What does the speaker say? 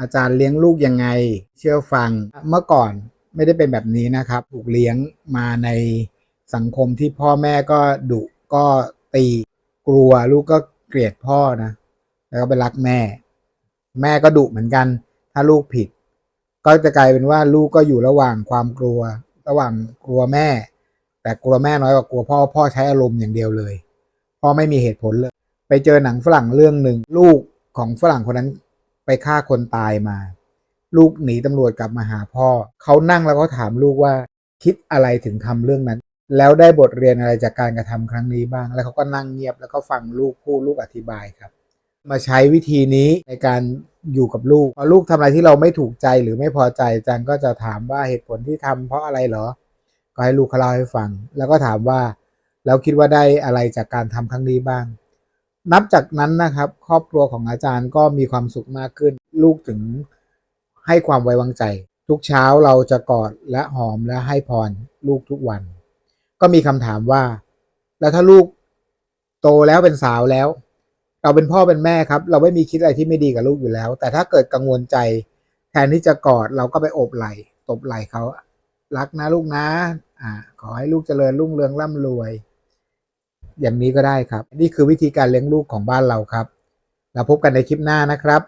อาจารย์เลี้ยงลูกยังไง เชื่อฟังเมื่อก่อนไม่ได้เป็นแบบนี้นะครับ ถูกเลี้ยงมาในสังคมที่พ่อแม่ก็ดุก็ตีกลัวลูกก็เกลียดพ่อนะ แล้วก็ไปรักแม่ แม่ก็ดุเหมือนกัน ถ้าลูกผิด ก็จะกลายเป็นว่าลูกก็อยู่ระหว่างความกลัว ระหว่างกลัวแม่ แต่กลัวแม่น้อยกว่ากลัวพ่อพ่อใช้อารมณ์อย่างเดียวเลยพ่อไม่มีเหตุผลเลย ไปเจอหนังฝรั่งเรื่องหนึ่งลูกของฝรั่งคนนั้น ไปฆ่าคนตายมา ลูกหนีตำรวจกลับมาหาพ่อ เขานั่งแล้วก็ถามลูกว่าคิดอะไรถึงทำเรื่องนั้น แล้วได้บทเรียนอะไรจากการกระทำครั้งนี้บ้าง แล้วเขาก็นั่งเงียบแล้วก็ฟังลูกพูดลูกอธิบายครับ มาใช้วิธีนี้ในการอยู่กับลูกพอลูกทำอะไรที่เราไม่ถูกใจหรือไม่พอใจอาจารย์ก็จะถามว่าเหตุผลที่ทำเพราะอะไรเหรอ ก็ให้ลูกเขาเล่าให้ฟัง แล้วก็ถามว่าแล้วคิดว่าได้อะไรจากการทำครั้งนี้บ้าง นับจากนั้นนะครับ ครอบครัวของอาจารย์ก็มีความสุขมากขึ้น ลูกถึงให้ความไว้วางใจ ทุกเช้าเราจะกอดและหอมและให้พรลูกทุกวัน ก็มีคำถามว่า แล้วถ้าลูกโตแล้วเป็นสาวแล้ว เราเป็นพ่อเป็นแม่ครับ เราไม่มีคิดอะไรที่ไม่ดีกับลูกอยู่แล้ว แต่ถ้าเกิดกังวลใจ แทนที่จะกอดเราก็ไปโอบไหล่ตบไหล่เขารักนะลูกนะ อ่า ขอให้ลูกเจริญรุ่งเรืองร่ำรวย อย่างนี้ก็ได้ครับ นี่คือวิธีการเลี้ยงลูกของบ้านเราครับแล้วพบกันในคลิปหน้านะครับ